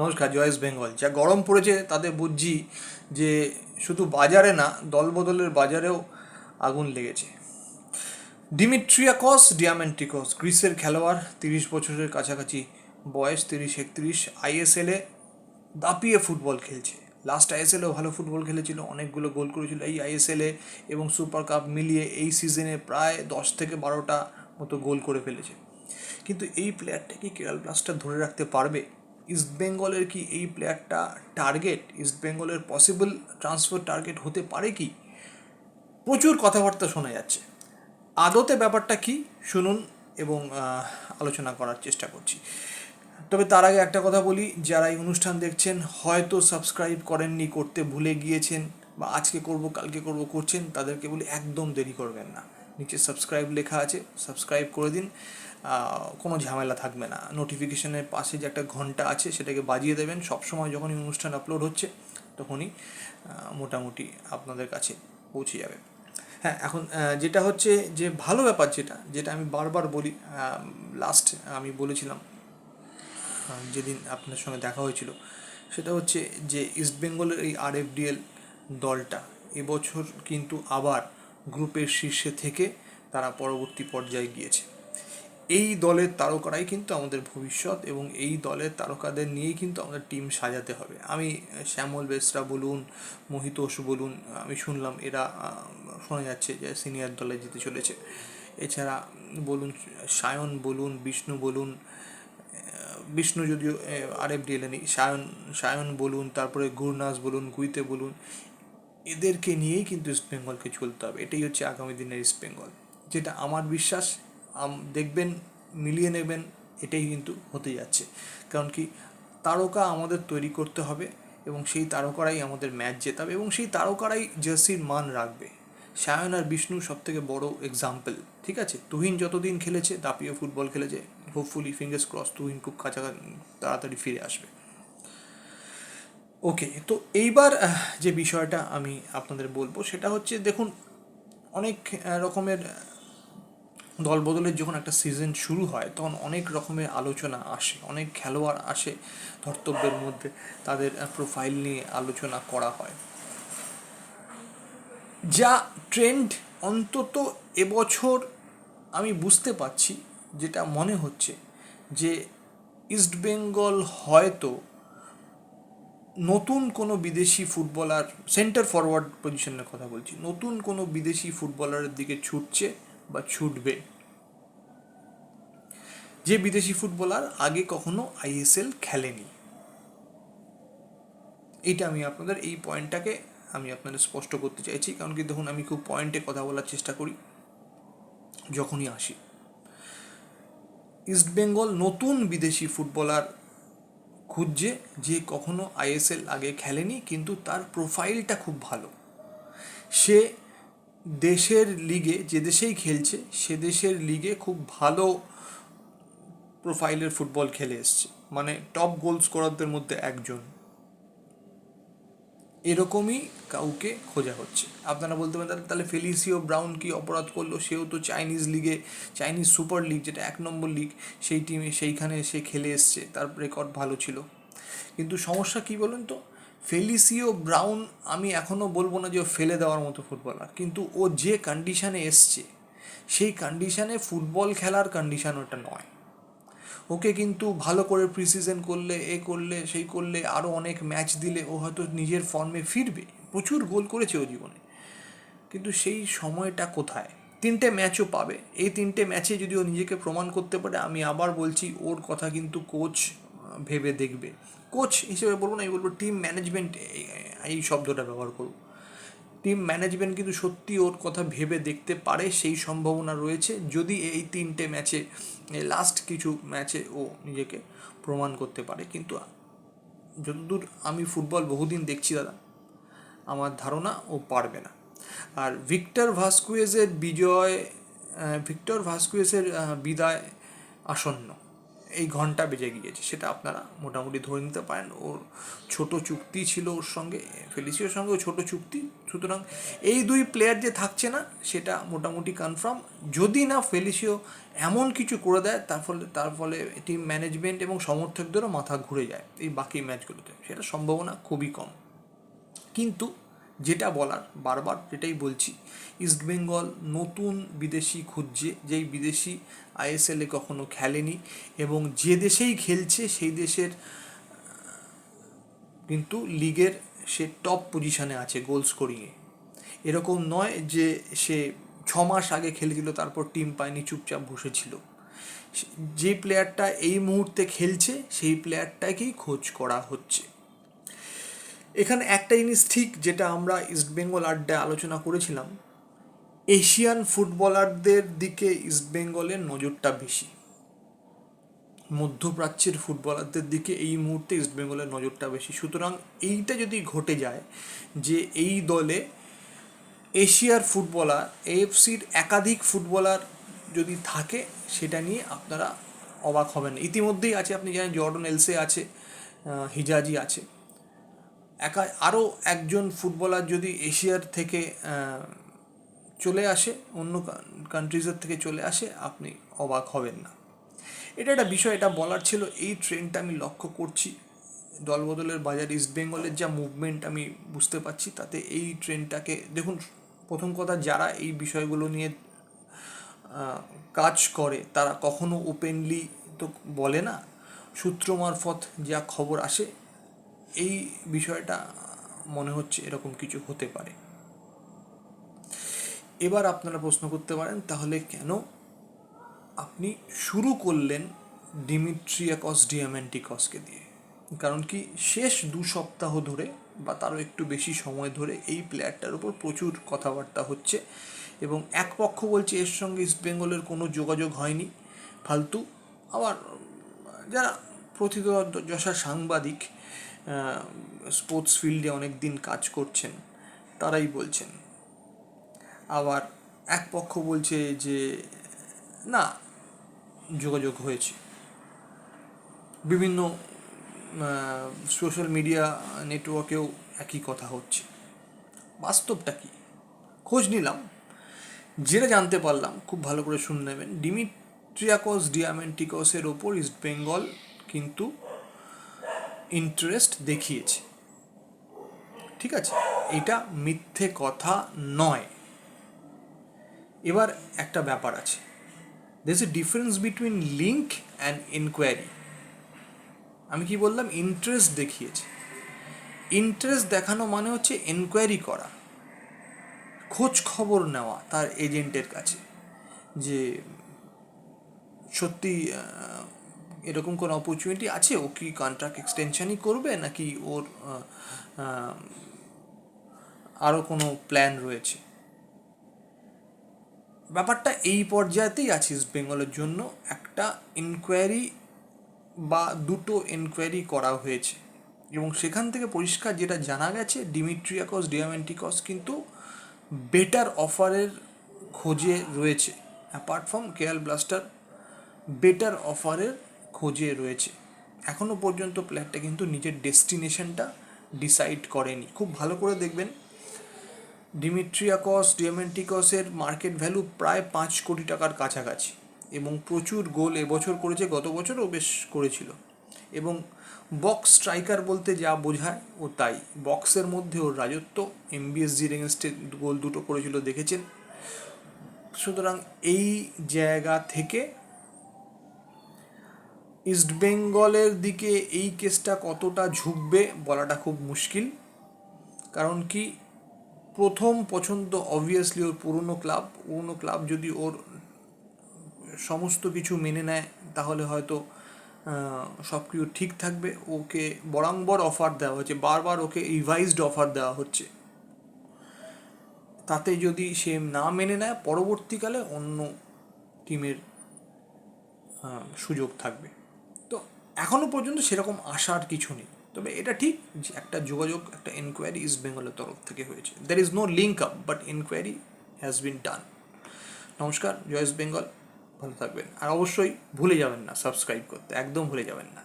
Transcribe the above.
নমস্কার জয়েস বেঙ্গল। যা গরম পড়েছে তাতে বুঝছি যে শুধু বাজারে না, দলবদলের বাজারেও আগুন লেগেছে। ডিমিট্রিয়াকস, ডিয়ামেন্টিকস, গ্রিসের খেলোয়াড়, তিরিশ বছরের কাছাকাছি বয়স, তিরিশ, একত্রিশ, আইএসএলে দাপিয়ে ফুটবল খেলছে। লাস্ট আইএসএলেও ভালো ফুটবল খেলেছিল, অনেকগুলো গোল করেছিল এই আইএসএলে এবং সুপার কাপ মিলিয়ে এই সিজনে প্রায় দশ থেকে বারোটা মতো গোল করে ফেলেছে। কিন্তু এই প্লেয়ারটা কি কেরাল ব্লাস্টার ধরে রাখতে পারবে? ইস্ট বেঙ্গলের কি এই প্লেয়ারটা টার্গেট ইস্ট বেঙ্গলের পসিবল ট্রান্সফার টার্গেট হতে পারে কি? প্রচুর কথাবার্তা শোনা যাচ্ছে। আদতে ব্যাপারটা কি? শুনুন এবং আলোচনা করার চেষ্টা করছি। তবে তার আগে একটা কথা বলি, যারা এই অনুষ্ঠান দেখছেন, হয়তো সাবস্ক্রাইব করেননি, করতে ভুলে গিয়েছেন বা আজকে করব, কালকে করব, করছেন, তাদেরকে বলি একদম দেরি করবেন না। নিচে সাবস্ক্রাইব লেখা আছে সাবস্ক্রাইব করে দিন। কোনো ঝামেলা থাকবে না। নোটিফিকেশনের পাশে যে একটা ঘণ্টা আছে, সেটাকে বাজিয়ে দেবেন। সবসময় যখনই অনুষ্ঠান আপলোড হচ্ছে, তখনই মোটামুটি আপনাদের কাছে পৌঁছে যাবে। হ্যাঁ এখন যেটা হচ্ছে যে ভালো ব্যাপার যেটা যেটা আমি বারবার বলি লাস্ট আমি বলেছিলাম যেদিন আপনার সঙ্গে দেখা হয়েছিল, সেটা হচ্ছে যে ইস্টবেঙ্গলের এই আরএফডিএল দলটা, এবছর কিন্তু আবার গ্রুপের শীর্ষে থেকে তারা পরবর্তী পর্যায়ে গিয়েছে। এই দলের তারকারাই কিন্তু আমাদের ভবিষ্যৎ এবং এই দলের তারকাদের নিয়েই কিন্তু আমাদের টিম সাজাতে হবে। আমি শ্যামল বেসরা বলুন মহিতোষ বলুন, আমি শুনলাম এরা শোনা যাচ্ছে যে সিনিয়র দলে যেতে চলেছে। এছাড়া বলুন, সায়ন বলুন, বিষ্ণু বলুন বিষ্ণু যদিও আর এফ ডিএলে নেই, সায়ন সায়ন বলুন, তারপরে গুরনাস বলুন, গুইতে বলুন এদেরকে নিয়েই কিন্তু ইস্ট বেঙ্গলকে চলতে হবে। এটাই হচ্ছে আগামী দিনের ইস্ট বেঙ্গল যেটা আমার বিশ্বাস দেখবেন, মিলিয়ে নেবেন, এটাই কিন্তু হতে যাচ্ছে। কারণ কি, তারকা আমাদের তৈরি করতে হবে এবং সেই তারকারাই আমাদের ম্যাচ জেতাবে এবং সেই তারকারাই জার্সির মান রাখবে। সায়ন আর বিষ্ণু সব থেকে বড় এক্সাম্পল ঠিক আছে? তুহিন যতদিন খেলেছে দাপিয়ে ফুটবল খেলেছে হোপফুলি ফিঙ্গার্স ক্রস তুহিন খুব কাছাকাছি, তাড়াতাড়ি ফিরে আসবে। ওকে তো এইবার যে বিষয়টা আমি আপনাদের বলব, সেটা হচ্ছে দেখুন, অনেক রকমের দলবদলের যখন একটা সিজন শুরু হয়, তখন অনেক রকমের আলোচনা আসে, অনেক খেলোয়াড় আসে ধর্তব্যের মধ্যে তাদের প্রোফাইল নিয়ে আলোচনা করা হয়। যা ট্রেন্ড অন্তত এবছর আমি বুঝতে পারছি, যেটা মনে হচ্ছে যে ইস্টবেঙ্গল হয়তো নতুন কোনো বিদেশি ফুটবলার সেন্টার ফরওয়ার্ড পজিশনের কথা বলছি, নতুন কোনো বিদেশি ফুটবলারের দিকে ছুটছে বা ছুটবে? যে বিদেশি ফুটবলার আগে কখনো আইএসএল খেলেনি। এইটা আমি আপনাদের, এই পয়েন্টটাকে আমি আপনাদের স্পষ্ট করতে চাইছি, কারণ কি দেখুন, আমি খুব পয়েন্টে কথা বলার চেষ্টা করি, যখনই আসি। ইস্টবেঙ্গল নতুন বিদেশি ফুটবলার খুঁজছে যে কখনো আইএসএল আগে খেলেনি, কিন্তু তার প্রোফাইলটা খুব ভালো। সে দেশের লিগে, যে দেশেই খেলছে, সে দেশের লিগে খুব ভালো প্রোফাইলের ফুটবল খেলে এসছে। মানে টপ গোল স্কোরারদের মধ্যে একজন। এরকমই কাউকে খোঁজা হচ্ছে। আপনারা বলতে পারেন, তাহলে ফেলিসিও ব্রাউন কি অপরাধ করল? সেও তো চাইনিজ লিগে, চাইনিজ সুপার লিগ, যেটা এক নম্বর লিগ, সেই টিমে সেইখানে সে খেলে এসছে, তার রেকর্ড ভালো ছিল। কিন্তু সমস্যা কি বলুন তো? ফেলিসিও ব্রাউন, আমি এখনও বলব না যে ও ফেলে দেওয়ার মতো ফুটবলার কিন্তু ও যে কন্ডিশানে এসছে, সেই কন্ডিশানে ফুটবল খেলার কন্ডিশান ওটা নয়। ওকে কিন্তু ভালো করে প্রিসিজন করলে, এ করলে, সেই করলে আরও অনেক ম্যাচ দিলে, ও হয়তো নিজের ফর্মে ফিরবে। প্রচুর গোল করেছে ও জীবনে। কিন্তু সেই সময়টা কোথায়? তিনটে ম্যাচও পাবে। এই তিনটে ম্যাচে যদি ও নিজেকে প্রমাণ করতে পারে, আমি আবার বলছি, ওর কথা কিন্তু কোচ ভেবে দেখবে। কোচ হিসেবে বলব না, আমি বলব টিম ম্যানেজমেন্ট এই শব্দটা ব্যবহার করব। টিম ম্যানেজমেন্ট কিন্তু সত্যি ওর কথা ভেবে দেখতে পারে, সেই সম্ভাবনা রয়েছে। যদি এই তিনটে ম্যাচে লাস্ট কিছু ম্যাচে ও নিজেকে প্রমাণ করতে পারে। কিন্তু যতদূর আমি ফুটবল বহুদিন দেখছি দাদা, আমার ধারণা ও পারবে না। আর ভিক্টর ভাস্কুয়েজের বিজয় ভিক্টর ভাস্কুয়েজের বিদায় আসন্ন। এই ঘণ্টা বেজে গিয়েছে, সেটা আপনারা মোটামুটি ধরে নিতে পারেন। ওর ছোট চুক্তি ছিল ওর সঙ্গে, ফেলিসিওর সঙ্গে ছোট চুক্তি। সুতরাং এই দুই প্লেয়ার যে থাকছে না, সেটা মোটামুটি কনফার্ম যদি না ফেলিসিও এমন কিছু করে দেয়, তার ফলে তার ফলে টিম ম্যানেজমেন্ট এবং সমর্থকদেরও মাথা ঘুরে যায় এই বাকি ম্যাচগুলোতে সেটা সম্ভাবনা খুবই কম। কিন্তু যেটা বলার, বারবার যেটাই বলছি ইস্টবেঙ্গল নতুন বিদেশি খুঁজছে, যেই বিদেশি আইএসএলে কখনো খেলেনি এবং যে দেশেই খেলছে সেই দেশের কিন্তু লিগের সে টপ পজিশনে আছে গোল স্কোরিংয়ে এরকম নয় যে সে ছ মাস আগে খেলেছিল, তারপর টিম পায়নি, চুপচাপ বসেছিল। যে প্লেয়ারটা এই মুহূর্তে খেলছে, সেই প্লেয়ারটাকেই খোঁজ করা হচ্ছে। এখানে একটা জিনিস ঠিক যেটা আমরা ইস্টবেঙ্গল আড্ডায় আলোচনা করেছিলাম এশিয়ান ফুটবলারদের দিকে ইস্টবেঙ্গলের নজরটা বেশি। মধ্যপ্রাচ্যের ফুটবলারদের দিকে এই মুহূর্তে ইস্টবেঙ্গলের নজরটা বেশি। সুতরাং এইটা যদি ঘটে যায় যে এই দলে এশিয়ার ফুটবলার এএফসির একাধিক ফুটবলার যদি থাকে, সেটা নিয়ে আপনারা অবাক হবেন ইতিমধ্যেই আছে, আপনি জানেন জর্ডন এলসে আছে হিজাজি আছে। একা আরও একজন ফুটবলার যদি এশিয়ার থেকে চলে আসে, অন্য কান্ট্রিজের থেকে চলে আসে, আপনি অবাক হবেন না। এটা একটা বিষয়, এটা বলার ছিল, এই ট্রেনটা আমি লক্ষ্য করছি। দলবদলের বাজার ইস্ট বেঙ্গলের যা মুভমেন্ট আমি বুঝতে পারছি, তাতে এই ট্রেনটাকে দেখুন, প্রথম কথা, যারা এই বিষয়গুলো নিয়ে কাজ করে, তারা কখনো ওপেনলি তো বলে না, সূত্র মারফত যা খবর আসে এই বিষয়টা মনে হচ্ছে এরকম কিছু হতে পারে। এবার আপনারা প্রশ্ন করতে পারেন, তাহলে কেন আপনি শুরু করলেন ডিমিট্রিয়াকস ডিয়ামেন্টিকসকে দিয়ে? কারণ কি শেষ দু সপ্তাহ ধরে বা তারও একটু বেশি সময় ধরে এই প্লেয়ারটার উপর প্রচুর কথাবার্তা হচ্ছে এবং এক পক্ষ বলছে এর সঙ্গে ইস্ট বেঙ্গলের কোনো যোগাযোগ হয়নি। ফালতু। আবার যারা প্রথিতযশা সাংবাদিক স্পোর্টস ফিল্ডে অনেক দিন কাজ করছেন, তারাই বলছেন। আবার এক পক্ষ বলছে যে, না, যোগাযোগ হয়েছে। বিভিন্ন সোশ্যাল মিডিয়া নেটওয়ার্কেও একই কথা হচ্ছে। বাস্তবটা কি? খোঁজ নিলাম। যেটা জানতে পারলাম, খুব ভালো করে শুনে নেবেন ডিমিট্রিয়াকস ডিয়ামেন্টিকসের ওপর ইস্ট বেঙ্গল কিন্তু ইন্টারেস্ট দেখিয়েছে। ঠিক আছে? এটা মিথ্যে কথা নয়। এবার একটা ব্যাপার আছে। There a difference between link and inquiry আমি কি বললাম? ইন্টারেস্ট দেখিয়েছে। ইন্টারেস্ট দেখানো মানে হচ্ছে এনকোয়ারি করা। খোঁজ খবর নেওয়া তার এজেন্টের কাছে। যে সত্যি এরকম কোনো অপরচুনিটি আছে? ও কি কন্ট্রাক্ট এক্সটেনশনই করবে নাকি ওর আরও কোনো প্ল্যান রয়েছে? ব্যাপারটা এই পর্যায়েতেই আছে ইস্ট বেঙ্গলের জন্য। একটা ইনকোয়ারি বা দুটো এনকোয়ারি করা হয়েছে। এবং সেখান থেকে পরিষ্কার যেটা জানা গেছে ডিমিট্রিয়াকস ডিয়ামেন্টিকস কিন্তু বেটার অফারের খোঁজে রয়েছে। Apart from Kerala Blaster better অফারের খোঁজে রয়েছে। এখনও পর্যন্ত প্লেয়ারটা কিন্তু নিজের ডেস্টিনেশনটা ডিসাইড করেনি। খুব ভালো করে দেখবেন, ডিমিট্রিয়াকস, ডিয়ামেন্টিকসের মার্কেট ভ্যালু প্রায় পাঁচ কোটি টাকার কাছাকাছি এবং প্রচুর গোল এবছর করেছে, গত বছরও বেশ করেছিল। এবং বক্স স্ট্রাইকার বলতে যা বোঝায় ও তাই। বক্সের মধ্যে ওর রাজত্ব এমবিএসজির এগেনস্টে গোল দুটো করেছিল, দেখেছেন? সুতরাং এই জায়গা থেকে ইস্টবেঙ্গলের দিকে এই কেসটা কতটা ঝুঁকবে বলাটা খুব মুশকিল। কারণ কি, প্রথম পছন্দ অবভিয়াসলি ওর পুরনো ক্লাব। পুরনো ক্লাব যদি ওর সমস্ত কিছু মেনে নেয়, তাহলে হয়তো সব কিছু ঠিক থাকবে। ওকে বরাম্বর অফার দেওয়া হচ্ছে, বারবার ওকে রিভাইজড অফার দেওয়া হচ্ছে। তাতে যদি সে না মেনে নেয়, পরবর্তীকালে অন্য টিমের সুযোগ থাকবে। এখনও পর্যন্ত সেরকম আসার কিছু নেই। তবে এটা ঠিক যে একটা যোগাযোগ, একটা এনকোয়ারি ইস্ট বেঙ্গলের তরফ থেকে হয়েছে। There is no link up but enquiry has been done নমস্কার জয়েস বেঙ্গল ভালো থাকবেন। আর অবশ্যই ভুলে যাবেন না সাবস্ক্রাইব করতে। একদম ভুলে যাবেন না।